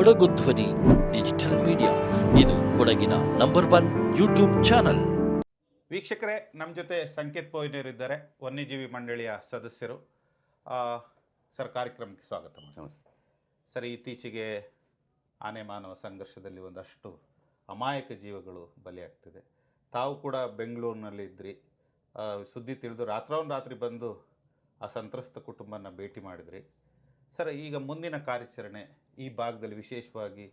ಕೊಡಗು ಧ್ವನಿ digital media. ಇದು ಕೊಡಗಿನ ನಂಬರ್ ಒನ್ ಯೂಟ್ಯೂಬ್ ಚಾನಲ್. ವೀಕ್ಷಕರೇ ನಮ್ಮ ಜೊತೆ ಸಂಕೇತ್ ಪೋಯ್ನರಿದ್ದಾರೆ ವನ್ಯಜೀವಿ ಮಂಡಳಿಯ ಸದಸ್ಯರು. ಆ, ಸರ್ ಕಾರ್ಯಕ್ರಮಕ್ಕೆ ಸ್ವಾಗತ ಮಾಡಿ. ನಮಸ್ತೆ. ಸರ್ ಇತ್ತೀಚೆಗೆ ಆನೆ ಮಾನವ ಸಂಘರ್ಷದಲ್ಲಿ ಒಂದಷ್ಟು ಅಮಾಯಕ ಜೀವಗಳು ಬಲಿಯಾಗ್ತಿದೆ. ತಾವು ಕೂಡ ಬೆಂಗಳೂರಿನಲ್ಲಿ ಇದ್ರಿ. ಸುದ್ದಿ ತಿಳಿದು ರಾತ್ರೋನ್ ಬಂದು ಆ ಸಂತ್ರಸ್ತ ಕುಟುಂಬನ ಭೇಟಿ ಮಾಡಿದ್ರಿ. ಸರ್ ಈಗ ಮುಂದಿನ ಕಾರ್ಯಾಚರಣೆ ಈ ಭಾಗದಲ್ಲಿ ವಿಶೇಷವಾಗಿ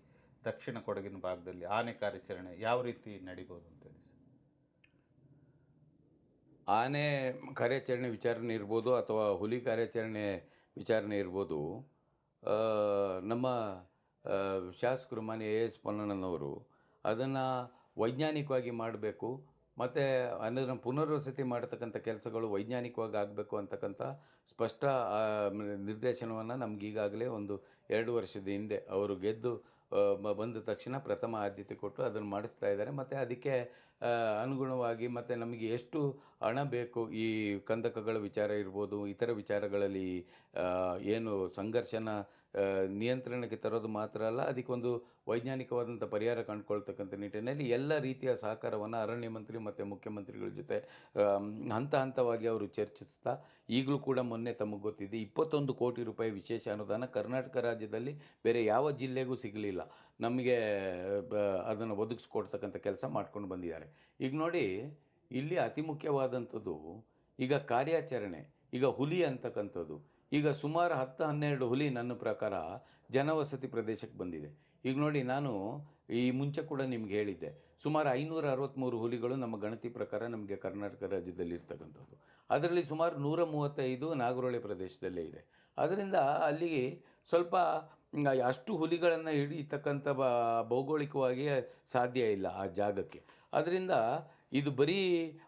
ದಕ್ಷಿಣ ಕೊಡಗಿನ ಭಾಗದಲ್ಲಿ ಆನೆ ಕಾರ್ಯಾಚರಣೆ ಯಾವ ರೀತಿ ನಡಿಬೋದು ಅಂತೇಳಿ ಆನೆ ಕಾರ್ಯಾಚರಣೆ ವಿಚಾರಣೆ ಇರ್ಬೋದು ಅಥವಾ ಹುಲಿ ಕಾರ್ಯಾಚರಣೆ ವಿಚಾರಣೆ ಇರ್ಬೋದು. ನಮ್ಮ ಶಾಸಕರು ಮಾನ್ಯ ಎ ಎಸ್ ಪೊನ್ನಣ್ಣನವರು ಅದನ್ನು ವೈಜ್ಞಾನಿಕವಾಗಿ ಮಾಡಬೇಕು. ಮತ್ತು ಅದನ್ನು ಪುನರ್ವಸತಿ ಮಾಡತಕ್ಕಂಥ ಕೆಲಸಗಳು ವೈಜ್ಞಾನಿಕವಾಗಿ ಆಗಬೇಕು ಅಂತಕ್ಕಂಥ ಸ್ಪಷ್ಟ ನಿರ್ದೇಶನವನ್ನು ನಮಗೀಗಾಗಲೇ ಒಂದು ಎರಡು ವರ್ಷದ ಹಿಂದೆ ಅವರು ಗೆದ್ದು ಬಂದ ತಕ್ಷಣ ಪ್ರಥಮ ಆದ್ಯತೆ ಕೊಟ್ಟು ಅದನ್ನು ಮಾಡಿಸ್ತಾ ಇದ್ದಾರೆ. ಮತ್ತು ಅದಕ್ಕೆ ಅನುಗುಣವಾಗಿ ಮತ್ತು ನಮಗೆ ಎಷ್ಟು ಹಣ ಬೇಕು? ಈ ಕಂದಕಗಳ ವಿಚಾರ ಇರ್ಬೋದು, ಇತರ ವಿಚಾರಗಳಲ್ಲಿ ಏನು ಸಂಘರ್ಷನ ನಿಯಂತ್ರಣಕ್ಕೆ ತರೋದು ಮಾತ್ರ ಅಲ್ಲ, ಅದಕ್ಕೊಂದು ವೈಜ್ಞಾನಿಕವಾದಂಥ ಪರಿಹಾರ ಕಂಡುಕೊಳ್ತಕ್ಕಂಥ ನಿಟ್ಟಿನಲ್ಲಿ ಎಲ್ಲ ರೀತಿಯ ಸಹಕಾರವನ್ನು ಅರಣ್ಯ ಮಂತ್ರಿ ಮತ್ತು ಮುಖ್ಯಮಂತ್ರಿಗಳ ಜೊತೆ ಹಂತ ಹಂತವಾಗಿ ಅವರು ಚರ್ಚಿಸ್ತಾ, ಈಗಲೂ ಕೂಡ ಮೊನ್ನೆ ತಮಗೆ ಗೊತ್ತಿದೆ, ಇಪ್ಪತ್ತೊಂದು ಕೋಟಿ ರೂಪಾಯಿ ವಿಶೇಷ ಅನುದಾನ ಕರ್ನಾಟಕ ರಾಜ್ಯದಲ್ಲಿ ಬೇರೆ ಯಾವ ಜಿಲ್ಲೆಗೂ ಸಿಗಲಿಲ್ಲ. ನಮಗೆ ಅದನ್ನು ಒದಗಿಸ್ಕೊಡ್ತಕ್ಕಂಥ ಕೆಲಸ ಮಾಡ್ಕೊಂಡು ಬಂದಿದ್ದಾರೆ. ಈಗ ನೋಡಿ, ಇಲ್ಲಿ ಅತಿ ಮುಖ್ಯವಾದಂಥದ್ದು ಈಗ ಕಾರ್ಯಾಚರಣೆ, ಈಗ ಹುಲಿ ಅಂತಕ್ಕಂಥದ್ದು. ಈಗ ಸುಮಾರು ಹತ್ತು ಹನ್ನೆರಡು ಹುಲಿ ನನ್ನ ಪ್ರಕಾರ ಜನವಸತಿ ಪ್ರದೇಶಕ್ಕೆ ಬಂದಿದೆ. ಈಗ ನೋಡಿ ನಾನು ಈ ಮುಂಚೆ ಕೂಡ ನಿಮ್ಗೆ ಹೇಳಿದ್ದೆ. ಸುಮಾರು ಐನೂರ ಅರವತ್ತ್ಮೂರು ಹುಲಿಗಳು ನಮ್ಮ ಗಣತಿ ಪ್ರಕಾರ ನಮಗೆ ಕರ್ನಾಟಕ ರಾಜ್ಯದಲ್ಲಿ ಇರ್ತಕ್ಕಂಥದ್ದು. ಅದರಲ್ಲಿ ಸುಮಾರು ನೂರ ಮೂವತ್ತೈದು ನಾಗರೋಳೆ ಪ್ರದೇಶದಲ್ಲೇ ಇದೆ. ಅದರಿಂದ ಅಲ್ಲಿ ಸ್ವಲ್ಪ ಅಷ್ಟು ಹುಲಿಗಳನ್ನು ಹಿಡಿಯತಕ್ಕಂಥ ಬ, ಭೌಗೋಳಿಕವಾಗಿ ಸಾಧ್ಯ ಇಲ್ಲ ಆ ಜಾಗಕ್ಕೆ. ಅದರಿಂದ ಇದು ಬರೀ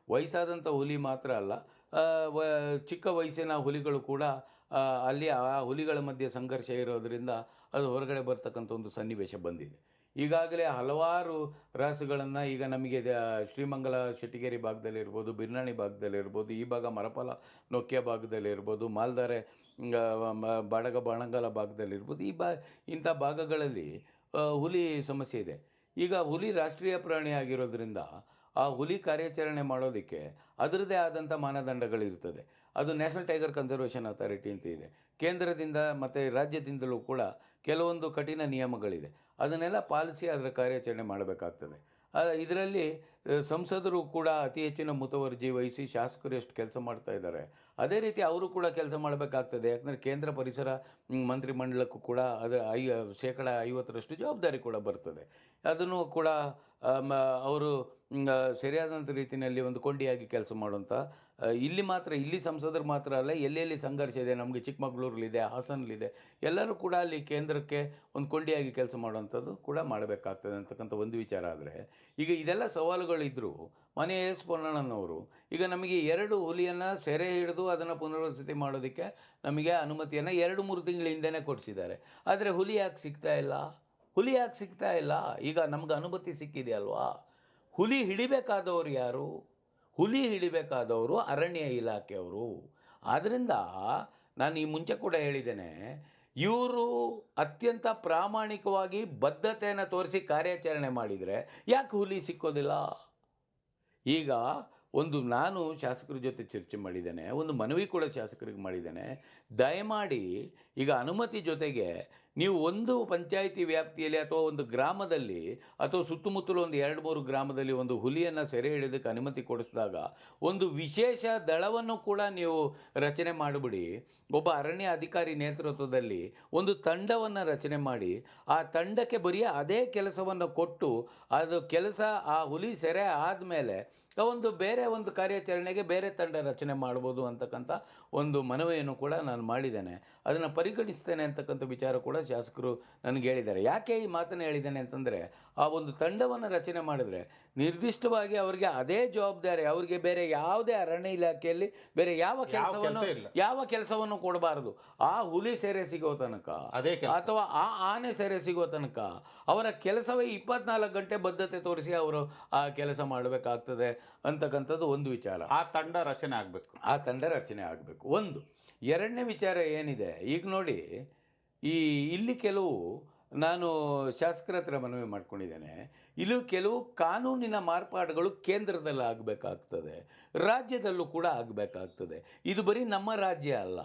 ವಯಸ್ಸಾದಂಥ ಹುಲಿ ಮಾತ್ರ ಅಲ್ಲ ವ, ಚಿಕ್ಕ ವಯಸ್ಸಿನ ಹುಲಿಗಳು ಕೂಡ ಅಲ್ಲಿ ಆ ಹುಲಿಗಳ ಮಧ್ಯೆ ಸಂಘರ್ಷ ಇರೋದರಿಂದ ಅದು ಹೊರಗಡೆ ಬರ್ತಕ್ಕಂಥ ಒಂದು ಸನ್ನಿವೇಶ ಬಂದಿದೆ. ಈಗಾಗಲೇ ಹಲವಾರು ರಾಸುಗಳನ್ನು ಈಗ ನಮಗೆ ಶ್ರೀಮಂಗಲ ಶೆಟ್ಟಿಗೇರಿ ಭಾಗದಲ್ಲಿರ್ಬೋದು ಬಿರ್ನಾಣಿ ಭಾಗದಲ್ಲಿರ್ಬೋದು, ಈ ಭಾಗ ಮರಪಾಲ ನೊಕ್ಕಿಯ ಭಾಗದಲ್ಲಿರ್ಬೋದು, ಮಾಲ್ದಾರೆ ಬಾಡಗ ಬಾಣಂಗಾಲ ಭಾಗದಲ್ಲಿರ್ಬೋದು, ಈ ಬಾ, ಇಂಥ ಭಾಗಗಳಲ್ಲಿ ಹುಲಿ ಸಮಸ್ಯೆ ಇದೆ. ಈಗ ಹುಲಿ ರಾಷ್ಟ್ರೀಯ ಪ್ರಾಣಿ ಆಗಿರೋದ್ರಿಂದ ಆ ಹುಲಿ ಕಾರ್ಯಾಚರಣೆ ಮಾಡೋದಕ್ಕೆ ಅದರದ್ದೇ ಆದಂಥ ಮಾನದಂಡಗಳಿರ್ತದೆ ಅದು ನ್ಯಾಷನಲ್ ಟೈಗರ್ ಕನ್ಸರ್ವೇಷನ್ ಅಥಾರಿಟಿ ಅಂತ ಇದೆ. ಕೇಂದ್ರದಿಂದ ಮತ್ತು ರಾಜ್ಯದಿಂದಲೂ ಕೂಡ ಕೆಲವೊಂದು ಕಠಿಣ ನಿಯಮಗಳಿದೆ. ಅದನ್ನೆಲ್ಲ ಪಾಲಿಸಿ ಅದರ ಕಾರ್ಯಾಚರಣೆ ಮಾಡಬೇಕಾಗ್ತದೆ. ಇದರಲ್ಲಿ ಸಂಸದರು ಕೂಡ ಅತಿ ಹೆಚ್ಚಿನ ಮುತುವರ್ಜಿ ವಹಿಸಿ ಶಾಸಕರು ಎಷ್ಟು ಕೆಲಸ ಮಾಡ್ತಾ ಇದ್ದಾರೆ. ಅದೇ ರೀತಿ ಅವರು ಕೂಡ ಕೆಲಸ ಮಾಡಬೇಕಾಗ್ತದೆ. ಯಾಕಂದರೆ ಕೇಂದ್ರ ಪರಿಸರ ಮಂತ್ರಿಮಂಡಲಕ್ಕೂ ಕೂಡ ಅದರ ಐ, ಶೇಕಡ ಐವತ್ತರಷ್ಟು ಜವಾಬ್ದಾರಿ ಕೂಡ ಬರ್ತದೆ. ಅದನ್ನು ಕೂಡ ಅವರು ಸರಿಯಾದಂಥ ರೀತಿಯಲ್ಲಿ ಒಂದು ಕೊಂಡಿಯಾಗಿ ಕೆಲಸ ಮಾಡುವಂಥ ಇಲ್ಲಿ ಮಾತ್ರ, ಇಲ್ಲಿ ಸಂಸದರು ಮಾತ್ರ ಅಲ್ಲ, ಎಲ್ಲೆಲ್ಲಿ ಸಂಘರ್ಷ ಇದೆ, ನಮಗೆ ಚಿಕ್ಕಮಗಳೂರಲ್ಲಿದೆ, ಹಾಸನಲ್ಲಿದೆ, ಎಲ್ಲರೂ ಕೂಡ ಅಲ್ಲಿ ಕೇಂದ್ರಕ್ಕೆ ಒಂದು ಕೊಂಡಿಯಾಗಿ ಕೆಲಸ ಮಾಡುವಂಥದ್ದು ಕೂಡ ಮಾಡಬೇಕಾಗ್ತದೆ ಅಂತಕ್ಕಂಥ ಒಂದು ವಿಚಾರ ಆದರೆ, ಈಗ ಇದೆಲ್ಲ ಸವಾಲುಗಳಿದ್ದರೂ ಮನೆ ಎಸ್ ಪೊನ್ನಣ್ಣನವರು, ಈಗ ನಮಗೆ ಎರಡು ಹುಲಿಯನ್ನು ಸೆರೆ ಹಿಡಿದು ಅದನ್ನು ಪುನರ್ವಸತಿ ಮಾಡೋದಕ್ಕೆ ನಮಗೆ ಅನುಮತಿಯನ್ನು ಎರಡು ಮೂರು ತಿಂಗಳ ಹಿಂದೆನೇ ಕೊಡಿಸಿದ್ದಾರೆ. ಆದರೆ ಹುಲಿ ಯಾಕೆ ಸಿಗ್ತಾ ಇಲ್ಲ? ಹುಲಿ ಯಾಕೆ ಸಿಗ್ತಾ ಇಲ್ಲ? ಈಗ ನಮ್ಗೆ ಅನುಮತಿ ಸಿಕ್ಕಿದೆಯಲ್ವಾ ಹುಲಿ ಹಿಡಿಬೇಕಾದವರು ಯಾರು? ಹುಲಿ ಹಿಡಿಬೇಕಾದವರು ಅರಣ್ಯ ಇಲಾಖೆಯವರು. ಆದ್ದರಿಂದ ನಾನು ಈ ಮುಂಚೆ ಕೂಡ ಹೇಳಿದ್ದೇನೆ, ಇವರು ಅತ್ಯಂತ ಪ್ರಾಮಾಣಿಕವಾಗಿ ಬದ್ಧತೆಯನ್ನು ತೋರಿಸಿ ಕಾರ್ಯಾಚರಣೆ ಮಾಡಿದರೆ ಯಾಕೆ ಹುಲಿ ಸಿಕ್ಕೋದಿಲ್ಲ? ಈಗ ಒಂದು ನಾನು ಶಾಸಕರ ಜೊತೆ ಚರ್ಚೆ ಮಾಡಿದ್ದೇನೆ, ಒಂದು ಮನವಿ ಕೂಡ ಶಾಸಕರಿಗೆ ಮಾಡಿದ್ದೇನೆ. ದಯಮಾಡಿ ಈಗ ಅನುಮತಿ ಜೊತೆಗೆ ನೀವು ಒಂದು ಪಂಚಾಯಿತಿ ವ್ಯಾಪ್ತಿಯಲ್ಲಿ ಅಥವಾ ಒಂದು ಗ್ರಾಮದಲ್ಲಿ ಅಥವಾ ಸುತ್ತಮುತ್ತಲು ಒಂದು ಎರಡು ಮೂರು ಗ್ರಾಮದಲ್ಲಿ ಒಂದು ಹುಲಿಯನ್ನು ಸೆರೆ ಹಿಡಿಯೋದಕ್ಕೆ ಅನುಮತಿ ಕೊಡಿಸಿದಾಗ ಒಂದು ವಿಶೇಷ ದಳವನ್ನು ಕೂಡ ನೀವು ರಚನೆ ಮಾಡಿಬಿಡಿ. ಒಬ್ಬ ಅರಣ್ಯ ಅಧಿಕಾರಿ ನೇತೃತ್ವದಲ್ಲಿ ಒಂದು ತಂಡವನ್ನು ರಚನೆ ಮಾಡಿ, ಆ ತಂಡಕ್ಕೆ ಬರೀ ಅದೇ ಕೆಲಸವನ್ನು ಕೊಟ್ಟು, ಅದು ಕೆಲಸ ಆ ಹುಲಿ ಸೆರೆ ಆದಮೇಲೆ ಒಂದು ಬೇರೆ ಒಂದು ಕಾರ್ಯಾಚರಣೆಗೆ ಬೇರೆ ತಂಡ ರಚನೆ ಮಾಡ್ಬೋದು ಅಂತಕ್ಕಂಥ ಒಂದು ಮನವಿಯನ್ನು ಕೂಡ ನಾನು ಮಾಡಿದ್ದೇನೆ. ಅದನ್ನು ಪರಿಗಣಿಸ್ತೇನೆ ಅಂತಕ್ಕಂಥ ವಿಚಾರ ಕೂಡ ಶಾಸಕರು ನನಗೆ ಹೇಳಿದ್ದಾರೆ. ಯಾಕೆ ಈ ಮಾತನ್ನು ಹೇಳಿದ್ದೇನೆ ಅಂತಂದರೆ ಆ ಒಂದು ತಂಡವನ್ನು ರಚನೆ ಮಾಡಿದರೆ ನಿರ್ದಿಷ್ಟವಾಗಿ ಅವರಿಗೆ ಅದೇ ಜವಾಬ್ದಾರಿ ಅವರಿಗೆ ಬೇರೆ ಯಾವುದೇ ಅರಣ್ಯ ಇಲಾಖೆಯಲ್ಲಿ ಬೇರೆ ಯಾವ ಕೆಲಸವನ್ನು ಯಾವ ಕೆಲಸವನ್ನು ಕೊಡಬಾರದು. ಆ ಹುಲಿ ಸೆರೆ ಸಿಗೋ ತನಕ ಅಥವಾ ಆ ಆನೆ ಸೆರೆ ಸಿಗೋ ತನಕ ಅವರ ಕೆಲಸವೇ ಇಪ್ಪತ್ನಾಲ್ಕು ಗಂಟೆ ಬದ್ಧತೆ ತೋರಿಸಿ ಅವರು ಆ ಕೆಲಸ ಮಾಡಬೇಕಾಗ್ತದೆ ಅಂತಕ್ಕಂಥದ್ದು ಒಂದು ವಿಚಾರ. ಆ ತಂಡ ರಚನೆ ಆಗಬೇಕು. ಆ ತಂಡ ರಚನೆ ಆಗಬೇಕು. ಒಂದು ಎರಡನೇ ವಿಚಾರ ಏನಿದೆ? ಈಗ ನೋಡಿ ಈ ಇಲ್ಲಿ ಕೆಲವು ನಾನು ಶಾಸಕರ ಹತ್ರ ಮನವಿ ಮಾಡ್ಕೊಂಡಿದ್ದೇನೆ. ಇಲ್ಲೂ ಕೆಲವು ಕಾನೂನಿನ ಮಾರ್ಪಾಡುಗಳು ಕೇಂದ್ರದಲ್ಲಿ ಆಗಬೇಕಾಗ್ತದೆ, ರಾಜ್ಯದಲ್ಲೂ ಕೂಡ ಆಗಬೇಕಾಗ್ತದೆ. ಇದು ಬರೀ ನಮ್ಮ ರಾಜ್ಯ ಅಲ್ಲ,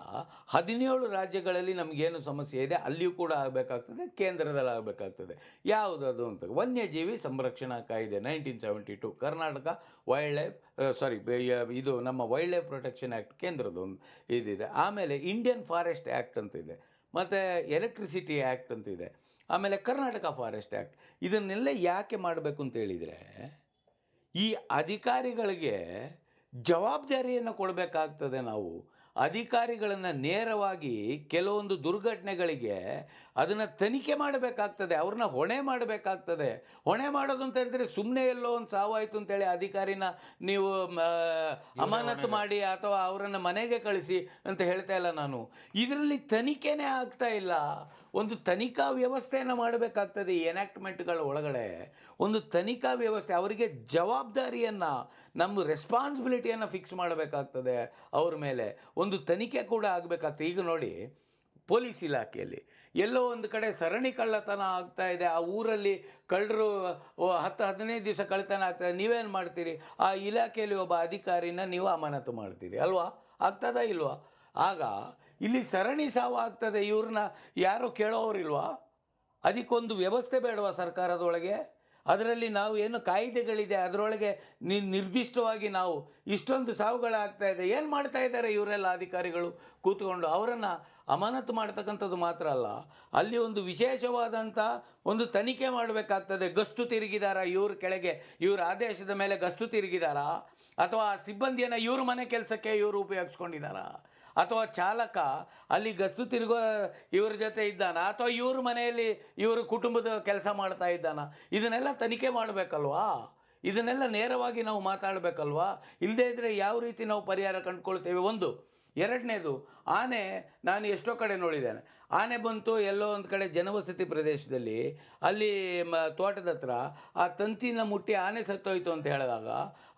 ಹದಿನೇಳು ರಾಜ್ಯಗಳಲ್ಲಿ ನಮಗೇನು ಸಮಸ್ಯೆ ಇದೆ, ಅಲ್ಲಿಯೂ ಕೂಡ ಆಗಬೇಕಾಗ್ತದೆ, ಕೇಂದ್ರದಲ್ಲಿ ಆಗಬೇಕಾಗ್ತದೆ. ಯಾವುದದು ಅಂತ ವನ್ಯಜೀವಿ ಸಂರಕ್ಷಣಾ ಕಾಯ್ದೆ nineteen seventy two Karnataka wildlife sorry ಇದು ನಮ್ಮ ವೈಲ್ಡ್ ಲೈಫ್ ಪ್ರೊಟೆಕ್ಷನ್ ಆ್ಯಕ್ಟ್ ಕೇಂದ್ರದ ಒಂದು ಇದಿದೆ. ಆಮೇಲೆ ಇಂಡಿಯನ್ ಫಾರೆಸ್ಟ್ ಆ್ಯಕ್ಟ್ ಅಂತ ಇದೆ. ಮತ್ತು ಎಲೆಕ್ಟ್ರಿಸಿಟಿ ಆ್ಯಕ್ಟ್ ಅಂತ ಇದೆ. ಆಮೇಲೆ ಕರ್ನಾಟಕ ಫಾರೆಸ್ಟ್ ಆ್ಯಕ್ಟ್ ಇದನ್ನೆಲ್ಲ ಯಾಕೆ ಮಾಡಬೇಕು ಅಂತ ಹೇಳಿದರೆ ಈ ಅಧಿಕಾರಿಗಳಿಗೆ ಜವಾಬ್ದಾರಿಯನ್ನು ಕೊಡಬೇಕಾಗ್ತದೆ ನಾವು. ಅಧಿಕಾರಿಗಳನ್ನು ನೇರವಾಗಿ ಕೆಲವೊಂದು ದುರ್ಘಟನೆಗಳಿಗೆ ಅದನ್ನು ತನಿಖೆ ಮಾಡಬೇಕಾಗ್ತದೆ ಅವ್ರನ್ನ ಹೊಣೆ ಮಾಡಬೇಕಾಗ್ತದೆ. ಹೊಣೆ ಮಾಡೋದು ಅಂತ ಹೇಳಿದ್ರೆ ಸುಮ್ಮನೆ ಎಲ್ಲೋ ಒಂದು ಸಾವಾಯಿತು ಅಂತೇಳಿ ಅಧಿಕಾರಿನ ನೀವು ಅಮಾನತು ಮಾಡಿ ಅಥವಾ ಅವರನ್ನು ಮನೆಗೆ ಕಳಿಸಿ ಅಂತ ಹೇಳ್ತಾ ಇಲ್ಲ ನಾನು. ಇದರಲ್ಲಿ ತನಿಖೆನೇ ಆಗ್ತಾ ಇಲ್ಲ. ಒಂದು ತನಿಖಾ ವ್ಯವಸ್ಥೆಯನ್ನು ಮಾಡಬೇಕಾಗ್ತದೆ ಈ ಎನಾಕ್ಟ್ಮೆಂಟ್ಗಳ ಒಳಗಡೆ. ಒಂದು ತನಿಖಾ ವ್ಯವಸ್ಥೆ, ಅವರಿಗೆ ಜವಾಬ್ದಾರಿಯನ್ನು, ನಮ್ಮ ರೆಸ್ಪಾನ್ಸಿಬಿಲಿಟಿಯನ್ನು ಫಿಕ್ಸ್ ಮಾಡಬೇಕಾಗ್ತದೆ ಅವ್ರ ಮೇಲೆ. ಒಂದು ತನಿಖೆ ಕೂಡ ಆಗಬೇಕಾಗ್ತದೆ. ಈಗ ನೋಡಿ, ಪೊಲೀಸ್ ಇಲಾಖೆಯಲ್ಲಿ ಎಲ್ಲೋ ಒಂದು ಕಡೆ ಸರಣಿ ಕಳ್ಳತನ ಆಗ್ತಾ ಇದೆ. ಆ ಊರಲ್ಲಿ ಕಳ್ಳರು ಹತ್ತು, ಹದಿನೈದು ದಿವಸ ಕಳ್ಳತನ ಆಗ್ತದೆ ನೀವೇನು ಮಾಡ್ತೀರಿ? ಆ ಇಲಾಖೆಯಲ್ಲಿ ಒಬ್ಬ ಅಧಿಕಾರಿನ ನೀವು ಅಮಾನತು ಮಾಡ್ತೀರಿ. ಅಲ್ವಾ? ಆಗ್ತದಾ ಇಲ್ವಾ? ಆಗ ಇಲ್ಲಿ ಸರಣಿ ಸಾವು ಆಗ್ತದೆ ಇವ್ರನ್ನ ಯಾರು ಕೇಳೋರಿಲ್ವಾ ಅದಕ್ಕೊಂದು ವ್ಯವಸ್ಥೆ ಬೇಡವಾ ಸರ್ಕಾರದೊಳಗೆ? ಅದರಲ್ಲಿ ನಾವು ಏನು ಕಾಯ್ದೆಗಳಿದೆ, ಅದರೊಳಗೆ ನಿ, ನಿರ್ದಿಷ್ಟವಾಗಿ ನಾವು ಇಷ್ಟೊಂದು ಸಾವುಗಳಾಗ್ತಾ ಇದೆ. ಏನು ಮಾಡ್ತಾ ಇದ್ದಾರೆ ಇವರೆಲ್ಲ ಅಧಿಕಾರಿಗಳು? ಕೂತ್ಕೊಂಡು ಅವರನ್ನು ಅಮಾನತು ಮಾಡ್ತಕ್ಕಂಥದ್ದು ಮಾತ್ರ ಅಲ್ಲ, ಅಲ್ಲಿ ಒಂದು ವಿಶೇಷವಾದಂಥ ಒಂದು ತನಿಖೆ ಮಾಡಬೇಕಾಗ್ತದೆ. ಗಸ್ತು ತಿರುಗಿದಾರ ಇವ್ರ ಕೆಳಗೆ? ಇವ್ರ ಆದೇಶದ ಮೇಲೆ ಗಸ್ತು ತಿರುಗಿದಾರಾ? ಅಥವಾ ಆ ಸಿಬ್ಬಂದಿಯನ್ನು ಇವ್ರ ಮನೆ ಕೆಲಸಕ್ಕೆ ಇವರು ಉಪಯೋಗಿಸ್ಕೊಂಡಿದ್ದಾರಾ ಅಥವಾ ಚಾಲಕ ಅಲ್ಲಿ ಗಸ್ತು ತಿರುಗೋ ಇವ್ರ ಜೊತೆ ಇದ್ದಾನ? ಅಥವಾ ಇವ್ರ ಮನೆಯಲ್ಲಿ ಇವರು ಕುಟುಂಬದ ಕೆಲಸ ಮಾಡ್ತಾ ಇದ್ದಾನ? ಇದನ್ನೆಲ್ಲ ತನಿಖೆ ಮಾಡಬೇಕಲ್ವಾ? ಇದನ್ನೆಲ್ಲ ನೇರವಾಗಿ ನಾವು ಮಾತಾಡಬೇಕಲ್ವಾ? ಇಲ್ಲದೇ ಇದ್ದರೆ ಯಾವ ರೀತಿ ನಾವು ಪರಿಹಾರ ಕಂಡುಕೊಳ್ತೇವೆ? ಒಂದು. ಎರಡನೇದು, ಆನೆ ನಾನು ಎಷ್ಟೋ ಕಡೆ ನೋಡಿದ್ದೇನೆ. ಆನೆ ಬಂತು, ಎಲ್ಲೋ ಒಂದು ಕಡೆ ಜನವಸತಿ ಪ್ರದೇಶದಲ್ಲಿ, ಅಲ್ಲಿ, ಮ, ತೋಟದ ಹತ್ರ ಆ ತಂತಿನ ಮುಟ್ಟಿ ಆನೆ ಸತ್ತೋಯ್ತು ಅಂತ ಹೇಳಿದಾಗ,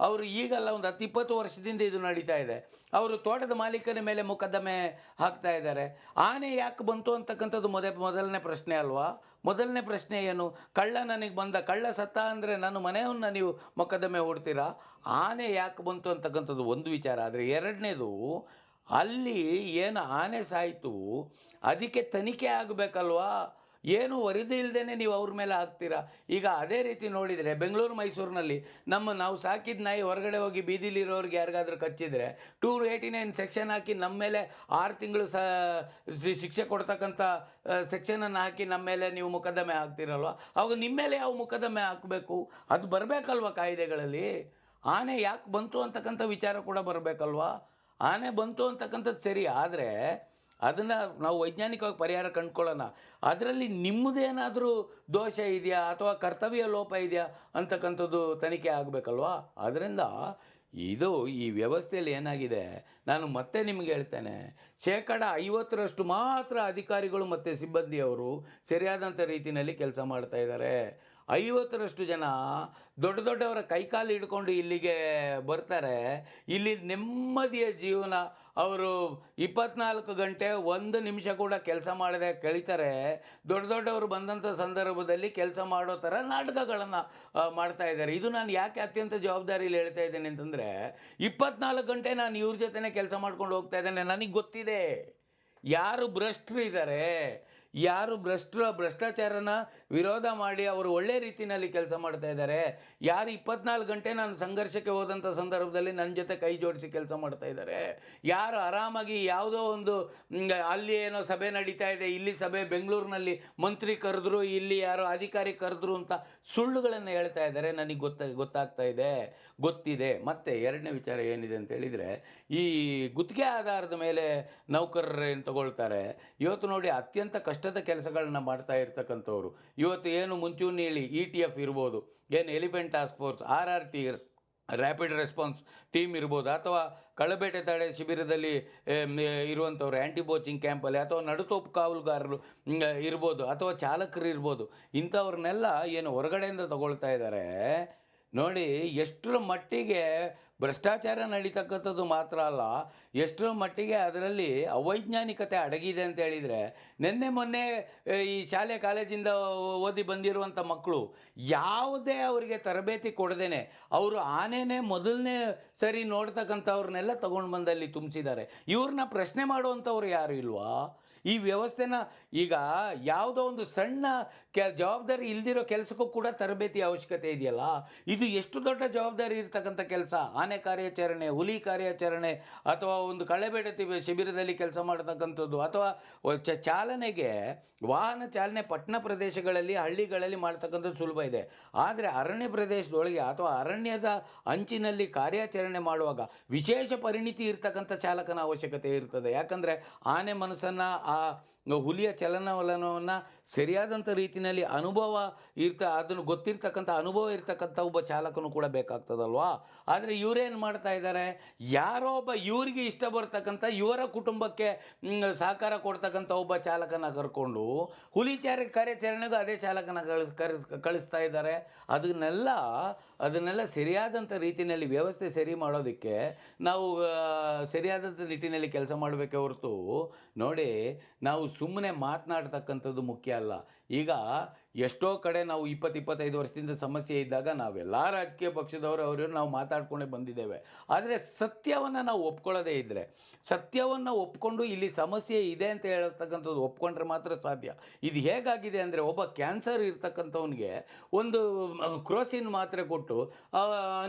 ಅವರು ಈಗಲ್ಲ ಒಂದು ಹತ್ತು ಇಪ್ಪತ್ತು ವರ್ಷದಿಂದ ಇದು ನಡೀತಾ ಇದೆ. ಅವರು ತೋಟದ ಮಾಲೀಕನ ಮೇಲೆ ಮೊಕದ್ದಮೆ ಹಾಕ್ತಾ ಇದ್ದಾರೆ. ಆನೆ ಯಾಕೆ ಬಂತು ಅಂತಕ್ಕಂಥದ್ದು ಮೊದ, ಮೊದಲನೇ ಪ್ರಶ್ನೆ ಅಲ್ವಾ? ಮೊದಲನೇ ಪ್ರಶ್ನೆ ಏನು? ಕಳ್ಳ ನನಗೆ ಬಂದ, ಕಳ್ಳ ಸತ್ತ ಅಂದರೆ ನನ್ನ ಮನೆಯವನ್ನ ನೀವು ಮೊಕದ್ದಮೆ ಹೊಡ್ತೀರಾ? ಆನೆ ಯಾಕೆ ಬಂತು ಅಂತಕ್ಕಂಥದ್ದು ಒಂದು ವಿಚಾರ. ಆದರೆ ಎರಡನೇದು ಅಲ್ಲಿ ಏನು ಆನೆ ಸಾಯಿತು, ಅದಕ್ಕೆ ತನಿಖೆ ಆಗಬೇಕಲ್ವಾ? ಏನು ವರದಿ ಇಲ್ಲದೇ ನೀವು ಅವ್ರ ಮೇಲೆ ಹಾಕ್ತೀರಾ? ಈಗ ಅದೇ ರೀತಿ ನೋಡಿದರೆ ಬೆಂಗಳೂರು, ಮೈಸೂರಿನಲ್ಲಿ ನಮ್ಮ ನಾವು ಸಾಕಿದ ನಾಯಿ ಹೊರಗಡೆ ಹೋಗಿ ಬೀದಿಲಿರೋರಿಗೆ ಯಾರಿಗಾದರೂ ಕಚ್ಚಿದರೆ ಟೂ ಏಯ್ಟಿ ನೈನ್ ಸೆಕ್ಷನ್ ಹಾಕಿ ನಮ್ಮ ಮೇಲೆ ಆರು ತಿಂಗಳು ಶಿಕ್ಷೆ ಕೊಡ್ತಕ್ಕಂಥ ಸೆಕ್ಷನನ್ನು ಹಾಕಿ ನಮ್ಮ ಮೇಲೆ ನೀವು ಮೊಕದ್ದಮೆ ಹಾಕ್ತಿರಲ್ವ? ಅವಾಗ ನಿಮ್ಮ ಮೇಲೆ ಯಾವ ಮೊಕದ್ದಮೆ ಹಾಕಬೇಕು? ಅದು ಬರಬೇಕಲ್ವ ಕಾಯ್ದೆಗಳಲ್ಲಿ? ಆನೆ ಯಾಕೆ ಬಂತು ಅಂತಕ್ಕಂಥ ವಿಚಾರ ಕೂಡ ಬರಬೇಕಲ್ವಾ? ಆನೆ ಬಂತು ಅಂತಕ್ಕಂಥದ್ದು ಸರಿ, ಆದರೆ ಅದನ್ನು ನಾವು ವೈಜ್ಞಾನಿಕವಾಗಿ ಪರಿಹಾರ ಕಂಡುಕೊಳ್ಳೋಣ. ಅದರಲ್ಲಿ ನಿಮ್ಮದೇನಾದರೂ ದೋಷ ಇದೆಯಾ ಅಥವಾ ಕರ್ತವ್ಯ ಲೋಪ ಇದೆಯಾ ಅಂತಕ್ಕಂಥದ್ದು ತನಿಖೆ ಆಗಬೇಕಲ್ವಾ? ಆದ್ದರಿಂದ ಇದು ಈ ವ್ಯವಸ್ಥೆಯಲ್ಲಿ ಏನಾಗಿದೆ, ನಾನು ಮತ್ತೆ ನಿಮಗೆ ಹೇಳ್ತೇನೆ. ಶೇಕಡ ಐವತ್ತರಷ್ಟು ಮಾತ್ರ ಅಧಿಕಾರಿಗಳು ಮತ್ತು ಸಿಬ್ಬಂದಿಯವರು ಸರಿಯಾದಂಥ ರೀತಿಯಲ್ಲಿ ಕೆಲಸ ಮಾಡ್ತಾ ಇದ್ದಾರೆ. ಐವತ್ತರಷ್ಟು ಜನ ದೊಡ್ಡ ದೊಡ್ಡವರ ಕೈಕಾಲು ಹಿಡ್ಕೊಂಡು ಇಲ್ಲಿಗೆ ಬರ್ತಾರೆ. ಇಲ್ಲಿ ನೆಮ್ಮದಿಯ ಜೀವನ. ಅವರು ಇಪ್ಪತ್ನಾಲ್ಕು ಗಂಟೆ ಒಂದು ನಿಮಿಷ ಕೂಡ ಕೆಲಸ ಮಾಡದೆ ಕಳೀತಾರೆ. ದೊಡ್ಡ ದೊಡ್ಡವರು ಬಂದಂಥ ಸಂದರ್ಭದಲ್ಲಿ ಕೆಲಸ ಮಾಡೋ ಥರ ನಾಟಕಗಳನ್ನು ಮಾಡ್ತಾ ಇದ್ದಾರೆ. ಇದು ನಾನು ಯಾಕೆ ಅತ್ಯಂತ ಜವಾಬ್ದಾರಿಯಲ್ಲಿ ಹೇಳ್ತಾ ಇದ್ದೇನೆ ಅಂತಂದರೆ, ಇಪ್ಪತ್ನಾಲ್ಕು ಗಂಟೆ ನಾನು ಇವ್ರ ಜೊತೆನೇ ಕೆಲಸ ಮಾಡ್ಕೊಂಡು ಹೋಗ್ತಾ ಇದ್ದೇನೆ. ನನಗೆ ಗೊತ್ತಿದೆ. ಯಾರು ಭ್ರಷ್ಟರು ಇದ್ದಾರೆ ಯಾರು ಭ್ರಷ್ಟ ಭ್ರಷ್ಟಾಚಾರನ ವಿರೋಧ ಮಾಡಿ ಅವರು ಒಳ್ಳೆ ರೀತಿಯಲ್ಲಿ ಕೆಲಸ ಮಾಡ್ತಾ ಇದ್ದಾರೆ? ಯಾರು ಇಪ್ಪತ್ನಾಲ್ಕು ಗಂಟೆ ನಾನು ಸಂಘರ್ಷಕ್ಕೆ ಹೋದಂಥ ಸಂದರ್ಭದಲ್ಲಿ ನನ್ನ ಜೊತೆ ಕೈ ಜೋಡಿಸಿ ಕೆಲಸ ಮಾಡ್ತಾ ಇದ್ದಾರೆ? ಯಾರು ಆರಾಮಾಗಿ ಯಾವುದೋ ಒಂದು ಅಲ್ಲಿ ಏನೋ ಸಭೆ ನಡೀತಾ ಇದೆ, ಇಲ್ಲಿ ಸಭೆ ಬೆಂಗಳೂರಿನಲ್ಲಿ ಮಂತ್ರಿ ಕರೆದ್ರು, ಇಲ್ಲಿ ಯಾರೋ ಅಧಿಕಾರಿ ಕರೆದ್ರು ಅಂತ ಸುಳ್ಳುಗಳನ್ನು ಹೇಳ್ತಾ ಇದ್ದಾರೆ, ನನಗೆ ಗೊತ್ತ, ಗೊತ್ತಾಗ್ತಾ ಇದೆ, ಗೊತ್ತಿದೆ. ಮತ್ತು ಎರಡನೇ ವಿಚಾರ ಏನಿದೆ ಅಂತ ಹೇಳಿದರೆ, ಈ ಗುತ್ತಿಗೆ ಆಧಾರದ ಮೇಲೆ ನೌಕರರೇನು ತಗೊಳ್ತಾರೆ? ಇವತ್ತು ನೋಡಿ ಅತ್ಯಂತ ಕಷ್ಟದ ಕೆಲಸಗಳನ್ನ ಮಾಡ್ತಾ ಇರ್ತಕ್ಕಂಥವ್ರು. ಇವತ್ತು ಏನು ಮುಂಚೂಣಿಯಲ್ಲಿ ಇ ಟಿ ಎಫ್ ಇರ್ಬೋದು, ಏನು elephant task force, R R T rapid response team ಇರ್ಬೋದು, ಅಥವಾ ಕಳಬೇಟೆ ತಡೆ ಶಿಬಿರದಲ್ಲಿ ಇರುವಂಥವ್ರು ಆ್ಯಂಟಿ ಬೋಚಿಂಗ್ ಕ್ಯಾಂಪಲ್ಲಿ ಅಥವಾ ನಡುತೋಪು ಕಾವಲುಗಾರರು ಇರ್ಬೋದು, ಅಥವಾ ಚಾಲಕರು ಇರ್ಬೋದು, ಇಂಥವ್ರನ್ನೆಲ್ಲ ಏನು ಹೊರಗಡೆಯಿಂದ ತಗೊಳ್ತಾ ಇದ್ದಾರೆ ನೋಡಿ ಎಷ್ಟರ ಮಟ್ಟಿಗೆ ಭ್ರಷ್ಟಾಚಾರ ನಡೀತಕ್ಕಂಥದ್ದು ಮಾತ್ರ ಅಲ್ಲ ಎಷ್ಟರ ಮಟ್ಟಿಗೆ ಅದರಲ್ಲಿ ಅವೈಜ್ಞಾನಿಕತೆ ಅಡಗಿದೆ ಅಂತ ಹೇಳಿದರೆ, ನಿನ್ನೆ ಮೊನ್ನೆ ಈ ಶಾಲೆ ಕಾಲೇಜಿಂದ ಓದಿ ಬಂದಿರುವಂಥ ಮಕ್ಕಳು ಯಾವುದೇ ಅವರಿಗೆ ತರಬೇತಿ ಕೊಡದೇನೆ, ಅವರು ಆನೆಯೇ ಮೊದಲನೇ ಸರಿ ನೋಡ್ತಕ್ಕಂಥವ್ರನ್ನೆಲ್ಲ ತಗೊಂಡು ಬಂದಲ್ಲಿ ತುಂಬಿಸಿದ್ದಾರೆ. ಇವ್ರನ್ನ ಪ್ರಶ್ನೆ ಮಾಡುವಂಥವ್ರು ಯಾರು ಇಲ್ವಾ? ಈ ವ್ಯವಸ್ಥೆನ ಈಗ ಯಾವುದೋ ಒಂದು ಸಣ್ಣ ಕೆ, ಜವಾಬ್ದಾರಿ ಇಲ್ದಿರೋ ಕೆಲಸಕ್ಕೂ ಕೂಡ ತರಬೇತಿ ಅವಶ್ಯಕತೆ ಇದೆಯಲ್ಲ? ಇದು ಎಷ್ಟು ದೊಡ್ಡ ಜವಾಬ್ದಾರಿ ಇರ್ತಕ್ಕಂಥ ಕೆಲಸ? ಆನೆ ಕಾರ್ಯಾಚರಣೆ, ಹುಲಿ ಕಾರ್ಯಾಚರಣೆ, ಅಥವಾ ಒಂದು ಕಳೆಬೇಡತಿ ಶಿಬಿರದಲ್ಲಿ ಕೆಲಸ ಮಾಡತಕ್ಕಂಥದ್ದು, ಅಥವಾ ಚ, ಚಾಲನೆಗೆ, ವಾಹನ ಚಾಲನೆ ಪಟ್ಟಣ ಪ್ರದೇಶಗಳಲ್ಲಿ, ಹಳ್ಳಿಗಳಲ್ಲಿ ಮಾಡ್ತಕ್ಕಂಥದ್ದು ಸುಲಭ ಇದೆ. ಆದರೆ ಅರಣ್ಯ ಪ್ರದೇಶದೊಳಗೆ ಅಥವಾ ಅರಣ್ಯದ ಅಂಚಿನಲ್ಲಿ ಕಾರ್ಯಾಚರಣೆ ಮಾಡುವಾಗ ವಿಶೇಷ ಪರಿಣಿತಿ ಇರ್ತಕ್ಕಂಥ ಚಾಲಕನ ಅವಶ್ಯಕತೆ ಇರ್ತದೆ. ಯಾಕಂದರೆ ಆನೆ ಮನಸ್ಸನ್ನು ಆ ಹುಲಿಯ ಚಲನವಲನವನ್ನು ಸರಿಯಾದಂಥ ರೀತಿಯಲ್ಲಿ ಅನುಭವ ಇರ್ತ, ಅದನ್ನು ಗೊತ್ತಿರ್ತಕ್ಕಂಥ ಅನುಭವ ಇರ್ತಕ್ಕಂಥ ಒಬ್ಬ ಚಾಲಕನು ಕೂಡ ಬೇಕಾಗ್ತದಲ್ವಾ? ಆದರೆ ಇವರೇನು ಮಾಡ್ತಾ ಇದ್ದಾರೆ ಯಾರೋ ಒಬ್ಬ ಇವರಿಗೆ ಇಷ್ಟ ಬರ್ತಕ್ಕಂಥ, ಇವರ ಕುಟುಂಬಕ್ಕೆ ಸಹಕಾರ ಕೊಡ್ತಕ್ಕಂಥ ಒಬ್ಬ ಚಾಲಕನ ಕರ್ಕೊಂಡು ಹುಲಿ ಚಾರ ಕಾರ್ಯಾಚರಣೆಗೂ ಅದೇ ಚಾಲಕನ ಕಳಿಸ್ ಕಳಿಸ್ತಾ ಇದ್ದಾರೆ ಅದನ್ನೆಲ್ಲ ಅದನ್ನೆಲ್ಲ ಸರಿಯಾದಂಥ ರೀತಿಯಲ್ಲಿ ವ್ಯವಸ್ಥೆ ಸರಿ ಮಾಡೋದಕ್ಕೆ ನಾವು ಸರಿಯಾದಂಥ ನಿಟ್ಟಿನಲ್ಲಿ ಕೆಲಸ ಮಾಡಬೇಕೆ ಹೊರತು ನೋಡಿ, ನಾವು ಸುಮ್ಮನೆ ಮಾತನಾಡ್ತಕ್ಕಂಥದ್ದು ಮುಖ್ಯ ಅಲ್ಲ. ಈಗ ಎಷ್ಟೋ ಕಡೆ ನಾವು ಇಪ್ಪತ್ತು ಇಪ್ಪತ್ತೈದು ವರ್ಷದಿಂದ ಸಮಸ್ಯೆ ಇದ್ದಾಗ ನಾವೆಲ್ಲ ರಾಜಕೀಯ ಪಕ್ಷದವರು ಅವರು ನಾವು ಮಾತಾಡ್ಕೊಂಡೇ ಬಂದಿದ್ದೇವೆ. ಆದರೆ ಸತ್ಯವನ್ನು ನಾವು ಒಪ್ಕೊಳ್ಳೋದೇ ಇದ್ದರೆ ಸತ್ಯವನ್ನು ಒಪ್ಕೊಂಡು ಇಲ್ಲಿ ಸಮಸ್ಯೆ ಇದೆ ಅಂತ ಹೇಳ್ತಕ್ಕಂಥದ್ದು ಒಪ್ಕೊಂಡ್ರೆ ಮಾತ್ರ ಸಾಧ್ಯ. ಇದು ಹೇಗಾಗಿದೆ ಅಂದರೆ ಒಬ್ಬ ಕ್ಯಾನ್ಸರ್ ಇರ್ತಕ್ಕಂಥವನಿಗೆ ಒಂದು ಕ್ರೋಸಿನ್ ಮಾತ್ರೆ ಕೊಟ್ಟು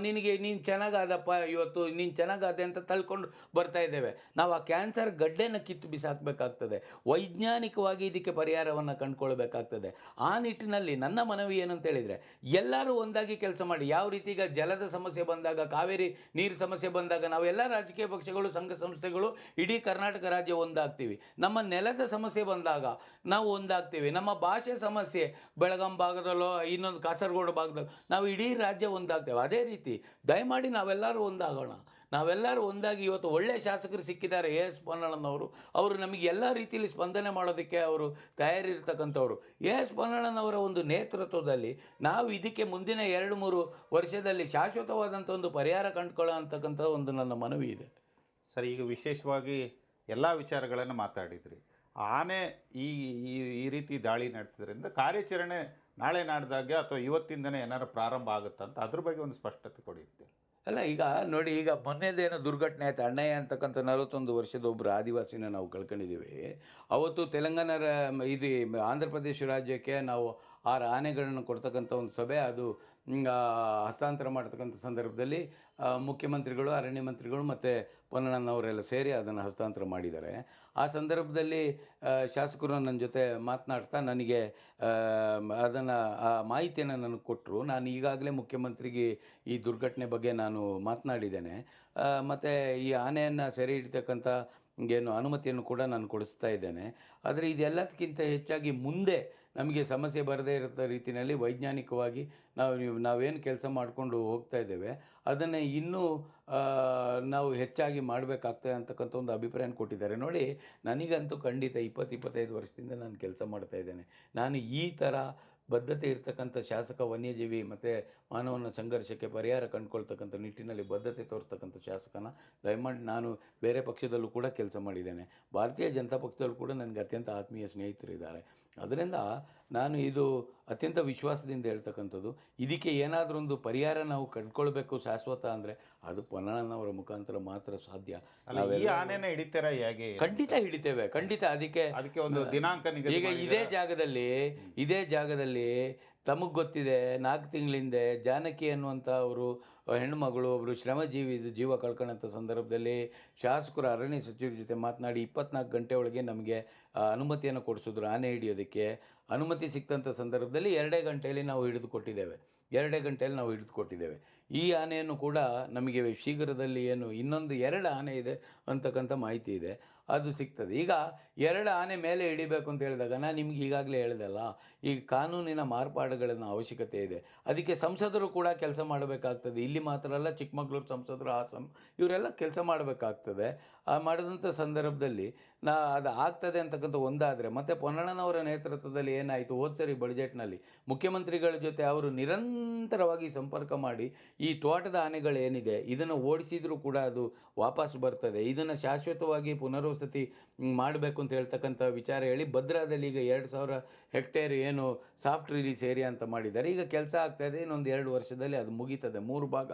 ನಿನಗೆ ನೀನು ಚೆನ್ನಾಗಾದಪ್ಪ, ಇವತ್ತು ನೀನು ಚೆನ್ನಾಗಾದೆ ಅಂತ ತಳ್ಕೊಂಡು ಬರ್ತಾ ಇದ್ದೇವೆ. ನಾವು ಆ ಕ್ಯಾನ್ಸರ್ ಗಡ್ಡೆನ ಕಿತ್ತು ಬಿಸಾಕಬೇಕಾಗ್ತದೆ. ವೈಜ್ಞಾನಿಕವಾಗಿ ಇದಕ್ಕೆ ಪರಿಹಾರವನ್ನು ಕಂಡುಕೊಳ್ಬೇಕಾಗ್ತದೆ. ಆ ನನ್ನ ಮನವಿ ಏನಂತ ಹೇಳಿದರೆ, ಎಲ್ಲರೂ ಒಂದಾಗಿ ಕೆಲಸ ಮಾಡಿ, ಯಾವ ರೀತಿ ಈಗ ಜಲದ ಸಮಸ್ಯೆ ಬಂದಾಗ, ಕಾವೇರಿ ನೀರು ಸಮಸ್ಯೆ ಬಂದಾಗ ನಾವೆಲ್ಲ ರಾಜಕೀಯ ಪಕ್ಷಗಳು, ಸಂಘ ಸಂಸ್ಥೆಗಳು, ಇಡೀ ಕರ್ನಾಟಕ ರಾಜ್ಯ ಒಂದಾಗ್ತೀವಿ. ನಮ್ಮ ನೆಲದ ಸಮಸ್ಯೆ ಬಂದಾಗ ನಾವು ಒಂದಾಗ್ತೀವಿ. ನಮ್ಮ ಭಾಷೆ ಸಮಸ್ಯೆ, ಬೆಳಗಾಂ ಭಾಗದಲ್ಲೋ, ಇನ್ನೊಂದು ಕಾಸರಗೋಡು ಭಾಗದಲ್ಲೋ, ನಾವು ಇಡೀ ರಾಜ್ಯ ಒಂದಾಗ್ತೇವೆ. ಅದೇ ರೀತಿ, ದಯಮಾಡಿ ನಾವೆಲ್ಲರೂ ಒಂದಾಗೋಣ. ನಾವೆಲ್ಲರೂ ಒಂದಾಗಿ ಇವತ್ತು ಒಳ್ಳೆಯ ಶಾಸಕರು ಸಿಕ್ಕಿದ್ದಾರೆ ಎ ಎಸ್ ಪೊನ್ನಣ್ಣನವರು. ಅವರು ನಮಗೆ ಎಲ್ಲ ರೀತಿಯಲ್ಲಿ ಸ್ಪಂದನೆ ಮಾಡೋದಕ್ಕೆ ಅವರು ತಯಾರಿರ್ತಕ್ಕಂಥವ್ರು. ಎ ಎಸ್ ಪೊನ್ನಣ್ಣನವರ ಒಂದು ನೇತೃತ್ವದಲ್ಲಿ ನಾವು ಇದಕ್ಕೆ ಮುಂದಿನ ಎರಡು ಮೂರು ವರ್ಷದಲ್ಲಿ ಶಾಶ್ವತವಾದಂಥ ಒಂದು ಪರಿಹಾರ ಕಂಡುಕೊಳ್ಳೋ ಅಂತಕ್ಕಂಥ ಒಂದು ನನ್ನ ಮನವಿ ಇದೆ. ಸರ್, ಈಗ ವಿಶೇಷವಾಗಿ ಎಲ್ಲ ವಿಚಾರಗಳನ್ನು ಮಾತಾಡಿದ್ರಿ. ಆನೆ ಈ, ಈ- ರೀತಿ ದಾಳಿ ನಡೆಸಿದ್ರಿಂದ ಕಾರ್ಯಾಚರಣೆ ನಾಳೆ ನಾಡ್ದಾಗೆ ಅಥವಾ ಇವತ್ತಿಂದನೇ ಏನಾರು ಪ್ರಾರಂಭ ಆಗುತ್ತಂತ ಅದ್ರ ಬಗ್ಗೆ ಒಂದು ಸ್ಪಷ್ಟತೆ ಕೊಡಿತ್ತೆ ಅಲ್ಲ, ಈಗ ನೋಡಿ, ಈಗ ಮೊನ್ನೆದೇನೋ ದುರ್ಘಟನೆ ಆಯ್ತು. ಅಣ್ಣಯ್ಯ ಅಂತಕ್ಕಂಥ ನಲವತ್ತೊಂದು ವರ್ಷದ ಒಬ್ಬರು ಆದಿವಾಸಿನ ನಾವು ಕಳ್ಕೊಂಡಿದ್ದೀವಿ. ಅವತ್ತು ತೆಲಂಗಾಣ ಇದು, ಆಂಧ್ರ ಪ್ರದೇಶ ರಾಜ್ಯಕ್ಕೆ ನಾವು ಆರು ಆನೆಗಳನ್ನು ಕೊಡ್ತಕ್ಕಂಥ ಒಂದು ಸಭೆ. ಅದು ಹಸ್ತಾಂತರ ಮಾಡ್ತಕ್ಕಂಥ ಸಂದರ್ಭದಲ್ಲಿ ಮುಖ್ಯಮಂತ್ರಿಗಳು, ಅರಣ್ಯ ಮಂತ್ರಿಗಳು ಮತ್ತು ಪೊನ್ನಣ್ಣನವರೆಲ್ಲ ಸೇರಿ ಅದನ್ನು ಹಸ್ತಾಂತರ ಮಾಡಿದ್ದಾರೆ. ಆ ಸಂದರ್ಭದಲ್ಲಿ ಶಾಸಕರು ನನ್ನ ಜೊತೆ ಮಾತನಾಡ್ತಾ ನನಗೆ ಅದನ್ನು, ಆ ಮಾಹಿತಿಯನ್ನು ನನಗೆ ಕೊಟ್ಟರು ನಾನು ಈಗಾಗಲೇ ಮುಖ್ಯಮಂತ್ರಿಗೆ ಈ ದುರ್ಘಟನೆ ಬಗ್ಗೆ ನಾನು ಮಾತನಾಡಿದ್ದೇನೆ. ಮತ್ತು ಈ ಆನೆಯನ್ನು ಸೆರೆ ಹಿಡಿತಕ್ಕಂಥ ಏನು ಅನುಮತಿಯನ್ನು ಕೂಡ ನಾನು ಕೊಡಿಸ್ತಾ ಇದ್ದೇನೆ. ಆದರೆ ಇದೆಲ್ಲದಕ್ಕಿಂತ ಹೆಚ್ಚಾಗಿ ಮುಂದೆ ನಮಗೆ ಸಮಸ್ಯೆ ಬರದೇ ಇರೋ ರೀತಿಯಲ್ಲಿ ವೈಜ್ಞಾನಿಕವಾಗಿ ನೀವು, ನಾವೇನು ಕೆಲಸ ಮಾಡಿಕೊಂಡು ಹೋಗ್ತಾ ಇದ್ದೇವೆ. ಅದನ್ನು ಇನ್ನೂ ನಾವು ಹೆಚ್ಚಾಗಿ ಮಾಡಬೇಕಾಗ್ತದೆ ಅಂತಕ್ಕಂಥ ಒಂದು ಅಭಿಪ್ರಾಯನ ಕೊಟ್ಟಿದ್ದಾರೆ. ನೋಡಿ, ನನಗಂತೂ ಖಂಡಿತ ಇಪ್ಪತ್ತು ಇಪ್ಪತ್ತೈದು ವರ್ಷದಿಂದ ನಾನು ಕೆಲಸ ಮಾಡ್ತಾ ಇದ್ದೇನೆ. ನಾನು ಈ ಥರ ಬದ್ಧತೆ ಇರ್ತಕ್ಕಂಥ ಶಾಸಕ ವನ್ಯಜೀವಿ ಮತ್ತು ಮಾನವನ ಸಂಘರ್ಷಕ್ಕೆ ಪರಿಹಾರ ಕಂಡುಕೊಳ್ತಕ್ಕಂಥ ನಿಟ್ಟಿನಲ್ಲಿ ಬದ್ಧತೆ ತೋರಿಸ್ತಕ್ಕಂಥ ಶಾಸಕನ, ದಯಮಾಡಿ ನಾನು ಬೇರೆ ಪಕ್ಷದಲ್ಲೂ ಕೂಡ ಕೆಲಸ ಮಾಡಿದ್ದೇನೆ. ಭಾರತೀಯ ಜನತಾ ಪಕ್ಷದಲ್ಲೂ ಕೂಡ ನನಗೆ ಅತ್ಯಂತ ಆತ್ಮೀಯ ಸ್ನೇಹಿತರಿದ್ದಾರೆ. ಅದರಿಂದ ನಾನು ಇದು ಅತ್ಯಂತ ವಿಶ್ವಾಸದಿಂದ ಹೇಳ್ತಕ್ಕಂಥದ್ದು. ಇದಕ್ಕೆ ಏನಾದರೂ ಒಂದು ಪರಿಹಾರ ನಾವು ಕಂಡುಕೊಳ್ಬೇಕು ಶಾಶ್ವತ ಅಂದರೆ ಅದು ಪೊನ್ನಣ್ಣನವರ ಮುಖಾಂತರ ಮಾತ್ರ ಸಾಧ್ಯ. ಈ ಆನೆನ ಹಿಡಿತೀರಾ ಹೇಗೆ? ಖಂಡಿತ ಹಿಡಿತೇವೆ ಖಂಡಿತ ಅದಕ್ಕೆ ಅದಕ್ಕೆ ಒಂದು ದಿನಾಂಕ ಈಗ ಇದೇ ಜಾಗದಲ್ಲಿ ಇದೇ ಜಾಗದಲ್ಲಿ ತಮಗೆ ಗೊತ್ತಿದೆ ನಾಲ್ಕು ತಿಂಗಳಿಂದೆ ಜಾನಕಿ ಅನ್ನುವಂಥ ಅವರು ಹೆಣ್ಣುಮಗಳು ಒಬ್ಬರು ಶ್ರಮಜೀವಿ ಜೀವ ಕಳ್ಕೊಳ್ಳೋಂಥ ಸಂದರ್ಭದಲ್ಲಿ ಶಾಸಕರು ಅರಣ್ಯ ಸಚಿವರ ಜೊತೆ ಮಾತನಾಡಿ ಇಪ್ಪತ್ನಾಲ್ಕು ಗಂಟೆ ಒಳಗೆ ನಮಗೆ ಅನುಮತಿಯನ್ನು ಕೊಡಿಸಿದ್ರು ಆನೆ ಹಿಡಿಯೋದಕ್ಕೆ. ಅನುಮತಿ ಸಿಕ್ತಂಥ ಸಂದರ್ಭದಲ್ಲಿ ಎರಡೇ ಗಂಟೆಯಲ್ಲಿ ನಾವು ಹಿಡಿದುಕೊಟ್ಟಿದ್ದೇವೆ. ಎರಡೇ ಗಂಟೆಯಲ್ಲಿ ನಾವು ಹಿಡಿದುಕೊಟ್ಟಿದ್ದೇವೆ. ಈ ಆನೆಯನ್ನು ಕೂಡ ನಮಗೆ ಶೀಘ್ರದಲ್ಲಿ ಏನು ಇನ್ನೊಂದು ಎರಡು ಆನೆ ಇದೆ ಅಂತಕ್ಕಂಥ ಮಾಹಿತಿ ಇದೆ. ಅದು ಸಿಗ್ತದೆ. ಈಗ ಎರಡು ಆನೆ ಮೇಲೆ ಹಿಡಿಬೇಕು ಅಂತ ಹೇಳಿದಾಗ ನಾನು ನಿಮ್ಗೆ ಈಗಾಗಲೇ ಹೇಳಿದೆಲ್ಲ ಈ ಕಾನೂನಿನ ಮಾರ್ಪಾಡುಗಳನ್ನ ಅವಶ್ಯಕತೆ ಇದೆ. ಅದಕ್ಕೆ ಸಂಸದರು ಕೂಡ ಕೆಲಸ ಮಾಡಬೇಕಾಗ್ತದೆ. ಇಲ್ಲಿ ಮಾತ್ರ ಅಲ್ಲ, ಚಿಕ್ಕಮಗಳೂರು ಸಂಸದರು, ಹಾಸನ, ಇವರೆಲ್ಲ ಕೆಲಸ ಮಾಡಬೇಕಾಗ್ತದೆ. ಆ ಮಾಡಿದಂಥ ಸಂದರ್ಭದಲ್ಲಿ ನಾ ಅದು ಆಗ್ತದೆ ಅಂತಕ್ಕಂಥ ಒಂದಾದರೆ, ಮತ್ತು ಪೊನ್ನಣ್ಣನವರ ನೇತೃತ್ವದಲ್ಲಿ ಏನಾಯಿತು ಹೋದ ಸರಿ ಬಡ್ಜೆಟ್ನಲ್ಲಿ ಮುಖ್ಯಮಂತ್ರಿಗಳ ಜೊತೆ ಅವರು ನಿರಂತರವಾಗಿ ಸಂಪರ್ಕ ಮಾಡಿ, ಈ ತೋಟದ ಆನೆಗಳೇನಿದೆ, ಇದನ್ನು ಓಡಿಸಿದರೂ ಕೂಡ ಅದು ವಾಪಸ್ ಬರ್ತದೆ. ಇದನ್ನು ಶಾಶ್ವತವಾಗಿ ಪುನರ್ವಸತಿ ಮಾಡಬೇಕು ಅಂತ ಹೇಳ್ತಕ್ಕಂಥ ವಿಚಾರ ಹೇಳಿ ಭದ್ರಾದಲ್ಲಿ ಈಗ ಎರಡು ಸಾವಿರ ಹೆಕ್ಟೇರ್ ಏನು ಸಾಫ್ಟ್ ರಿಲೀಸ್ ಏರಿಯಾ ಅಂತ ಮಾಡಿದ್ದಾರೆ. ಈಗ ಕೆಲಸ ಆಗ್ತಾಯಿದೆ ಇನ್ನೊಂದು ಎರಡು ವರ್ಷದಲ್ಲಿ ಅದು ಮುಗೀತದೆ. ಮೂರು ಭಾಗ,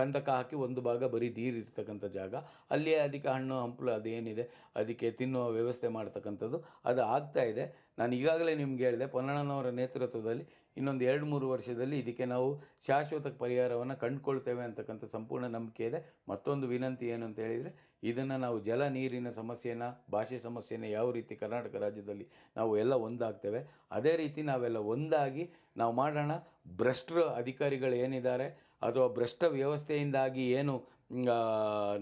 ಕಂದಕ ಹಾಕಿ ಒಂದು ಭಾಗ ಬರೀ ನೀರು ಇರ್ತಕ್ಕಂಥ ಜಾಗ. ಅಲ್ಲಿಯೇ ಅದಕ್ಕೆ ಹಣ್ಣು, ಹಂಪಲು ಅದೇನಿದೆ ಅದಕ್ಕೆ ತಿನ್ನುವ ವ್ಯವಸ್ಥೆ ಮಾಡ್ತಕ್ಕಂಥದ್ದು ಅದು ಆಗ್ತಾ ಇದೆ. ನಾನು ಈಗಾಗಲೇ ನಿಮ್ಗೆ ಹೇಳಿದೆ, ಪೊನ್ನಣ್ಣನವರ ನೇತೃತ್ವದಲ್ಲಿ ಇನ್ನೊಂದು ಎರಡು ಮೂರು ವರ್ಷದಲ್ಲಿ ಇದಕ್ಕೆ ನಾವು ಶಾಶ್ವತ ಪರಿಹಾರವನ್ನು ಕಂಡುಕೊಳ್ತೇವೆ ಅಂತಕ್ಕಂಥ ಸಂಪೂರ್ಣ ನಂಬಿಕೆ ಇದೆ. ಮತ್ತೊಂದು ವಿನಂತಿ ಏನು ಅಂತ ಹೇಳಿದರೆ ಇದನ್ನು ನಾವು ಜಲ ನೀರಿನ ಸಮಸ್ಯೆನ, ಭಾಷೆ ಸಮಸ್ಯೆನ ಯಾವ ರೀತಿ ಕರ್ನಾಟಕ ರಾಜ್ಯದಲ್ಲಿ ನಾವು ಎಲ್ಲ ಒಂದಾಗ್ತೇವೆ, ಅದೇ ರೀತಿ ನಾವೆಲ್ಲ ಒಂದಾಗಿ ನಾವು ಮಾಡೋಣ. ಭ್ರಷ್ಟ್ರ ಅಧಿಕಾರಿಗಳು ಏನಿದ್ದಾರೆ, ಅಥವಾ ಭ್ರಷ್ಟ ವ್ಯವಸ್ಥೆಯಿಂದಾಗಿ ಏನು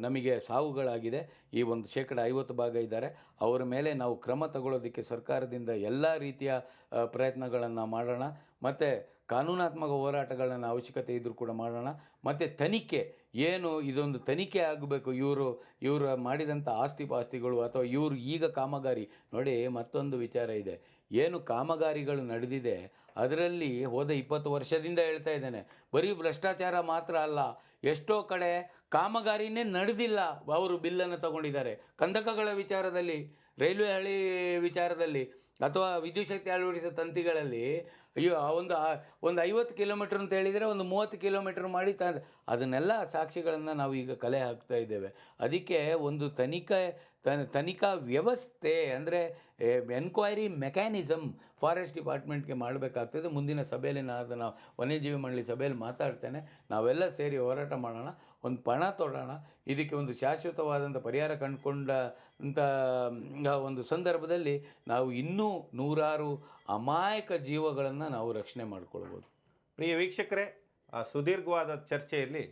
ನಮಗೆ ಸಾವುಗಳಾಗಿದೆ, ಈ ಒಂದು ಶೇಕಡ ಐವತ್ತು ಭಾಗ ಇದ್ದಾರೆ, ಅವರ ಮೇಲೆ ನಾವು ಕ್ರಮ ತಗೊಳ್ಳೋದಕ್ಕೆ ಸರ್ಕಾರದಿಂದ ಎಲ್ಲ ರೀತಿಯ ಪ್ರಯತ್ನಗಳನ್ನು ಮಾಡೋಣ. ಮತ್ತು ಕಾನೂನಾತ್ಮಕ ಹೋರಾಟಗಳನ್ನು ಅವಶ್ಯಕತೆ ಇದ್ದರೂ ಕೂಡ ಮಾಡೋಣ. ಮತ್ತು ತನಿಖೆ ಏನು ಇದೊಂದು ತನಿಖೆ ಆಗಬೇಕು? ಇವರು ಇವರು ಮಾಡಿದಂಥ ಆಸ್ತಿ ಪಾಸ್ತಿಗಳು ಅಥವಾ ಇವರು ಈಗ ಕಾಮಗಾರಿ, ನೋಡಿ ಮತ್ತೊಂದು ವಿಚಾರ ಇದೆ. ಏನು ಕಾಮಗಾರಿಗಳು ನಡೆದಿದೆ, ಅದರಲ್ಲಿ ಹೋದ ಇಪ್ಪತ್ತು ವರ್ಷದಿಂದ ಹೇಳ್ತಾ ಇದ್ದೇನೆ. ಬರೀ ಭ್ರಷ್ಟಾಚಾರ ಮಾತ್ರ ಅಲ್ಲ, ಎಷ್ಟೋ ಕಡೆ ಕಾಮಗಾರಿನೇ ನಡೆದಿಲ್ಲ ಅವರು ಬಿಲ್ಲನ್ನು ತಗೊಂಡಿದ್ದಾರೆ. ಕಂದಕಗಳ ವಿಚಾರದಲ್ಲಿ, ರೈಲ್ವೆ ಹಳಿ ವಿಚಾರದಲ್ಲಿ ಅಥವಾ ವಿದ್ಯುತ್ ಶಕ್ತಿ ಅಳವಡಿಸಿದ ತಂತಿಗಳಲ್ಲಿ, ಅಯ್ಯೋ ಒಂದು ಒಂದು ಐವತ್ತು ಕಿಲೋಮೀಟ್ರ್ ಅಂತ ಹೇಳಿದರೆ ಒಂದು ಮೂವತ್ತು ಕಿಲೋಮೀಟ್ರ್ ಮಾಡಿ ತ, ಅದನ್ನೆಲ್ಲ ಸಾಕ್ಷಿಗಳನ್ನು ನಾವು ಈಗ ಕಲೆ ಹಾಕ್ತಾ ಇದ್ದೇವೆ. ಅದಕ್ಕೆ ಒಂದು ತನಿಖೆ ತನಿಖಾ ವ್ಯವಸ್ಥೆ ಅಂದರೆ ಎನ್ಕ್ವೈರಿ ಮೆಕ್ಯಾನಿಸಮ್ ಫಾರೆಸ್ಟ್ ಡಿಪಾರ್ಟ್ಮೆಂಟ್ಗೆ ಮಾಡಬೇಕಾಗ್ತದೆ. ಮುಂದಿನ ಸಭೆಯಲ್ಲಿ ನಾನು ಅದನ್ನು ವನ್ಯಜೀವಿ ಮಂಡಳಿ ಸಭೆಯಲ್ಲಿ ಮಾತಾಡ್ತೇನೆ. ನಾವೆಲ್ಲ ಸೇರಿ ಹೋರಾಟ ಮಾಡೋಣ. ಒಂದು ಪಣ ತೊಡೋಣ. ಇದಕ್ಕೆ ಒಂದು ಶಾಶ್ವತವಾದಂಥ ಪರಿಹಾರ ಕಂಡುಕೊಂಡ ಅಂತ ಒಂದು ಸಂದರ್ಭದಲ್ಲಿ ನಾವು ಇನ್ನೂ ನೂರಾರು ಅಮಾಯಕ ಜೀವಗಳನ್ನು ನಾವು ರಕ್ಷಣೆ ಮಾಡಿಕೊಳ್ಬೋದು. ಪ್ರಿಯ ವೀಕ್ಷಕರೇ ಸುದೀರ್ಘವಾದ ಚರ್ಚೆಯಲ್ಲಿ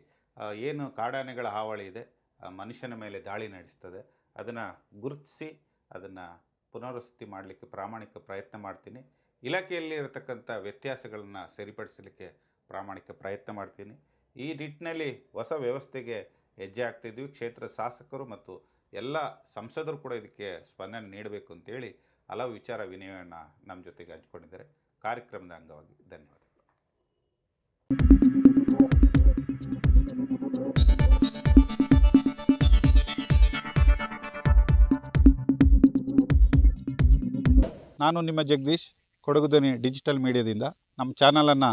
ಏನು ಕಾಡಾನೆಗಳ ಹಾವಳಿ ಇದೆ ಮನುಷ್ಯನ ಮೇಲೆ ದಾಳಿ ನಡೆಸ್ತದೆ, ಅದನ್ನು ಗುರುತಿಸಿ, ಅದನ್ನು ಪುನರ್ವಸತಿ ಮಾಡಲಿಕ್ಕೆ ಪ್ರಾಮಾಣಿಕ ಪ್ರಯತ್ನ ಮಾಡ್ತೀನಿ. ಇಲಾಖೆಯಲ್ಲಿ ಇರತಕ್ಕಂಥ ವ್ಯತ್ಯಾಸಗಳನ್ನು ಸರಿಪಡಿಸಲಿಕ್ಕೆ ಪ್ರಾಮಾಣಿಕ ಪ್ರಯತ್ನ ಮಾಡ್ತೀನಿ. ಈ ನಿಟ್ಟಿನಲ್ಲಿ ಹೊಸ ವ್ಯವಸ್ಥೆಗೆ ಹೆಜ್ಜೆ ಆಗ್ತಿದ್ವಿ ಕ್ಷೇತ್ರ ಶಾಸಕರು ಮತ್ತು ಎಲ್ಲ ಸಂಸದರು ಕೂಡ ಇದಕ್ಕೆ ಸ್ಪಂದನೆ ನೀಡಬೇಕು ಅಂತೇಳಿ ಹಲವು ವಿಚಾರ ವಿನಿಮಯವನ್ನು ನಮ್ಮ ಜೊತೆಗೆ ಹಂಚ್ಕೊಂಡಿದ್ದಾರೆ. ಕಾರ್ಯಕ್ರಮದ ಅಂಗವಾಗಿ ಧನ್ಯವಾದ. ನಾನು ನಿಮ್ಮ ಜಗದೀಶ್ ಕೊಡಗುದನಿ ಡಿಜಿಟಲ್ ಮೀಡಿಯಾದಿಂದ. ನಮ್ಮ ಚಾನಲನ್ನು